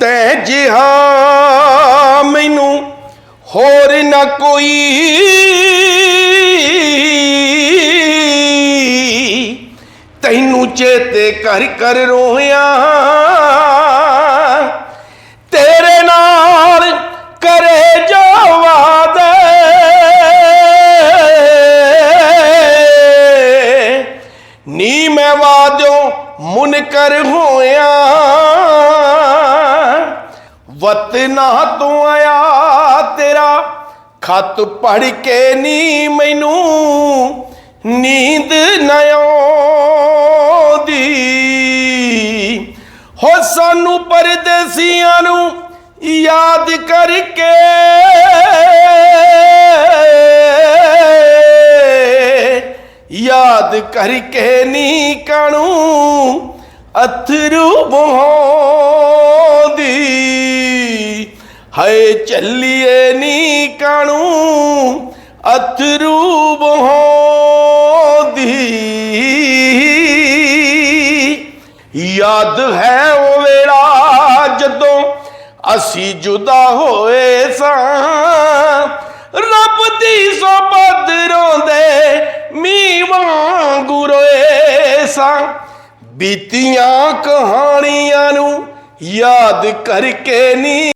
ਤੈ ਜਿਹਾ ਮੈਨੂੰ ਹੋਰ ਨਾ ਕੋਈ। ਤੈਨੂੰ ਚੇਤੇ ਕਰ ਕਰ ਰੋਇਆ ਤੇਰੇ ਨਾਲ ਕਰੇ ਜੋ ਵਾਦੇ ਨੀ ਮੈਂ ਵਾਦਿਓ ਮੁਨਕਰ ਹੋਇਆ। ਵਤਨਾ ਤੋਂ ਆਇਆ ਤੇਰਾ, ਖਤ ਪੜ ਕੇ ਨੀ ਮੈਨੂੰ ਨੀਂਦ ਨ ਆਉਂਦੀ। ਹੋ ਸਾਨੂੰ ਪਰਦੇਸੀਆਂ ਨੂੰ ਯਾਦ ਕਰਕੇ ਯਾਦ ਕਰਕੇ ਨੀ ਕਾਣੂ ਅਥਰੂ ਬਹੋਦੀ ਹਾਏ ਚੱਲੀਏ ਨੀ ਕਾਣੂ ਅਥਰੂ ਬਹੋਦੀ ਯਾਦ ਹੈ ਉਹ ਵੇਲਾ ਜਦੋਂ ਅਸੀਂ ਜੁਦਾ ਹੋਏ ਸਾਂ। ਰੱਬ ਦੀ ਸੋਬਤ ਰੋਂਦੇ ਮੀ ਵਾਂਗੂ ਰੋਏ ਸਾਂ। ਬੀਤੀਆਂ ਕਹਾਣੀਆਂ ਨੂੰ ਯਾਦ ਕਰਕੇ ਨੀ